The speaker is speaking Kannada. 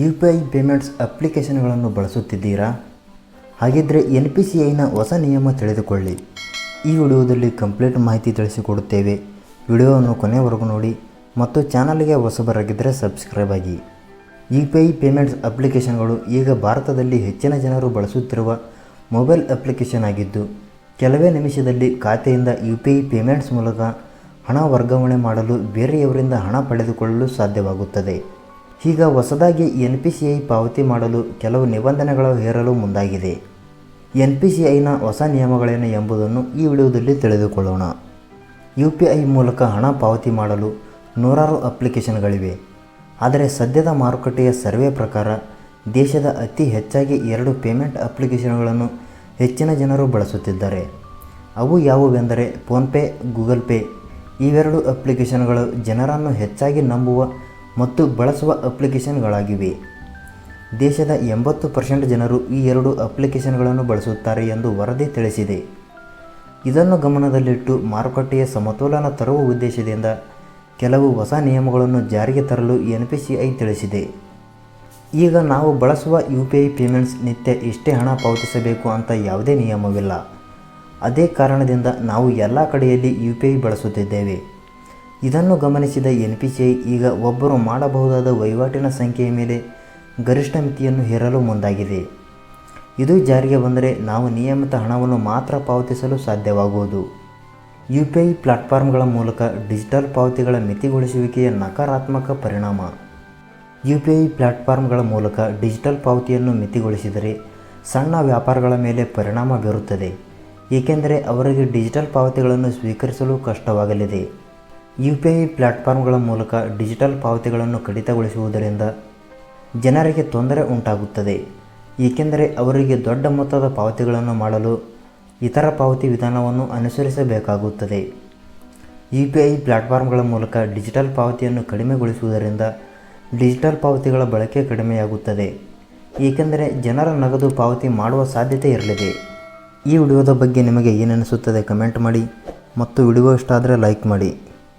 ಯು ಪಿ ಐ ಪೇಮೆಂಟ್ಸ್ ಅಪ್ಲಿಕೇಶನ್ಗಳನ್ನು ಬಳಸುತ್ತಿದ್ದೀರಾ? ಹಾಗಿದ್ದರೆ ಎನ್ ಪಿ ಸಿ ಐನ ಹೊಸ ನಿಯಮ ತಿಳಿದುಕೊಳ್ಳಿ. ಈ ವಿಡಿಯೋದಲ್ಲಿ ಕಂಪ್ಲೀಟ್ ಮಾಹಿತಿ ತಿಳಿಸಿಕೊಡುತ್ತೇವೆ. ವಿಡಿಯೋವನ್ನು ಕೊನೆವರೆಗೂ ನೋಡಿ ಮತ್ತು ಚಾನಲ್ಗೆ ಹೊಸಬರಾಗಿದ್ದರೆ ಸಬ್ಸ್ಕ್ರೈಬ್ ಆಗಿ. ಯು ಪಿ ಐ ಪೇಮೆಂಟ್ಸ್ ಅಪ್ಲಿಕೇಶನ್ಗಳು ಈಗ ಭಾರತದಲ್ಲಿ ಹೆಚ್ಚಿನ ಜನರು ಬಳಸುತ್ತಿರುವ ಮೊಬೈಲ್ ಅಪ್ಲಿಕೇಶನ್ ಆಗಿದ್ದು, ಕೆಲವೇ ನಿಮಿಷದಲ್ಲಿ ಖಾತೆಯಿಂದ ಯು ಪಿ ಐ ಪೇಮೆಂಟ್ಸ್ ಮೂಲಕ ಹಣ ವರ್ಗಾವಣೆ ಮಾಡಲು ಬೇರೆಯವರಿಂದ ಹಣ ಪಡೆದುಕೊಳ್ಳಲು ಸಾಧ್ಯವಾಗುತ್ತದೆ. ಈಗ ಹೊಸದಾಗಿ ಎನ್ ಪಿ ಸಿ ಐ ಪಾವತಿ ಮಾಡಲು ಕೆಲವು ನಿಬಂಧನೆಗಳು ಹೇರಲು ಮುಂದಾಗಿದೆ. ಎನ್ ಪಿ ಸಿ ಐನ ಹೊಸ ನಿಯಮಗಳೇನು ಎಂಬುದನ್ನು ಈ ವಿಡಿಯೋದಲ್ಲಿ ತಿಳಿದುಕೊಳ್ಳೋಣ. ಯು ಪಿ ಐ ಮೂಲಕ ಹಣ ಪಾವತಿ ಮಾಡಲು ನೂರಾರು ಅಪ್ಲಿಕೇಶನ್ಗಳಿವೆ. ಆದರೆ ಸದ್ಯದ ಮಾರುಕಟ್ಟೆಯ ಸರ್ವೆ ಪ್ರಕಾರ ದೇಶದ ಅತಿ ಹೆಚ್ಚಾಗಿ ಎರಡು ಪೇಮೆಂಟ್ ಅಪ್ಲಿಕೇಶನ್ಗಳನ್ನು ಹೆಚ್ಚಿನ ಜನರು ಬಳಸುತ್ತಿದ್ದಾರೆ. ಅವು ಯಾವುವೆಂದರೆ ಫೋನ್ಪೇ, ಗೂಗಲ್ ಪೇ, ಇವೆರಡು ಅಪ್ಲಿಕೇಶನ್ಗಳು ಜನರನ್ನು ಹೆಚ್ಚಾಗಿ ನಂಬುವ ಮತ್ತು ಬಳಸುವ ಅಪ್ಲಿಕೇಶನ್ಗಳಾಗಿವೆ. ದೇಶದ ಎಂಬತ್ತು ಪರ್ಸೆಂಟ್ ಜನರು ಈ ಎರಡು ಅಪ್ಲಿಕೇಶನ್ಗಳನ್ನು ಬಳಸುತ್ತಾರೆ ಎಂದು ವರದಿ ತಿಳಿಸಿದೆ. ಇದನ್ನು ಗಮನದಲ್ಲಿಟ್ಟು ಮಾರುಕಟ್ಟೆಯ ಸಮತೋಲನ ತರುವ ಉದ್ದೇಶದಿಂದ ಕೆಲವು ಹೊಸ ನಿಯಮಗಳನ್ನು ಜಾರಿಗೆ ತರಲು ಎನ್ ಪಿ ಸಿ ಐ ತಿಳಿಸಿದೆ. ಈಗ ನಾವು ಬಳಸುವ ಯು ಪಿ ಐ ಪೇಮೆಂಟ್ಸ್ ನಿತ್ಯ ಇಷ್ಟೇ ಹಣ ಪಾವತಿಸಬೇಕು ಅಂತ ಯಾವುದೇ ನಿಯಮವಿಲ್ಲ. ಅದೇ ಕಾರಣದಿಂದ ನಾವು ಎಲ್ಲ ಕಡೆಯಲ್ಲಿ ಯು ಪಿ ಐ ಬಳಸುತ್ತಿದ್ದೇವೆ. ಇದನ್ನು ಗಮನಿಸಿದ ಎನ್ ಪಿ ಸಿ ಐ ಈಗ ಒಬ್ಬರು ಮಾಡಬಹುದಾದ ವಹಿವಾಟಿನ ಸಂಖ್ಯೆಯ ಮೇಲೆ ಗರಿಷ್ಠ ಮಿತಿಯನ್ನು ಹೇರಲು ಮುಂದಾಗಿದೆ. ಇದು ಜಾರಿಗೆ ಬಂದರೆ ನಾವು ನಿಯಮಿತ ಹಣವನ್ನು ಮಾತ್ರ ಪಾವತಿಸಲು ಸಾಧ್ಯವಾಗುವುದು. ಯು ಪಿ ಐ ಪ್ಲಾಟ್ಫಾರ್ಮ್ಗಳ ಮೂಲಕ ಡಿಜಿಟಲ್ ಪಾವತಿಗಳ ಮಿತಿಗೊಳಿಸುವಿಕೆಯ ನಕಾರಾತ್ಮಕ ಪರಿಣಾಮ. ಯು ಪಿ ಐ ಪ್ಲಾಟ್ಫಾರ್ಮ್ಗಳ ಮೂಲಕ ಡಿಜಿಟಲ್ ಪಾವತಿಯನ್ನು ಮಿತಿಗೊಳಿಸಿದರೆ ಸಣ್ಣ ವ್ಯಾಪಾರಗಳ ಮೇಲೆ ಪರಿಣಾಮ ಬೀರುತ್ತದೆ. ಏಕೆಂದರೆ ಅವರಿಗೆ ಡಿಜಿಟಲ್ ಪಾವತಿಗಳನ್ನು ಸ್ವೀಕರಿಸಲು ಕಷ್ಟವಾಗಲಿದೆ. ಯು ಪಿ ಐ ಪ್ಲಾಟ್ಫಾರ್ಮ್ಗಳ ಮೂಲಕ ಡಿಜಿಟಲ್ ಪಾವತಿಗಳನ್ನು ಕಡಿತಗೊಳಿಸುವುದರಿಂದ ಜನರಿಗೆ ತೊಂದರೆ ಉಂಟಾಗುತ್ತದೆ. ಏಕೆಂದರೆ ಅವರಿಗೆ ದೊಡ್ಡ ಮೊತ್ತದ ಪಾವತಿಗಳನ್ನು ಮಾಡಲು ಇತರ ಪಾವತಿ ವಿಧಾನವನ್ನು ಅನುಸರಿಸಬೇಕಾಗುತ್ತದೆ. ಯು ಪಿ ಐ ಪ್ಲಾಟ್ಫಾರ್ಮ್ಗಳ ಮೂಲಕ ಡಿಜಿಟಲ್ ಪಾವತಿಯನ್ನು ಕಡಿಮೆಗೊಳಿಸುವುದರಿಂದ ಡಿಜಿಟಲ್ ಪಾವತಿಗಳ ಬಳಕೆ ಕಡಿಮೆಯಾಗುತ್ತದೆ. ಏಕೆಂದರೆ ಜನರ ನಗದು ಪಾವತಿ ಮಾಡುವ ಸಾಧ್ಯತೆ ಇರಲಿದೆ. ಈ ವಿಡಿಯೋದ ಬಗ್ಗೆ ನಿಮಗೆ ಏನನಿಸುತ್ತದೆ ಕಮೆಂಟ್ ಮಾಡಿ ಮತ್ತು ವಿಡಿಯೋ ಇಷ್ಟ ಆದರೆ ಲೈಕ್ ಮಾಡಿ.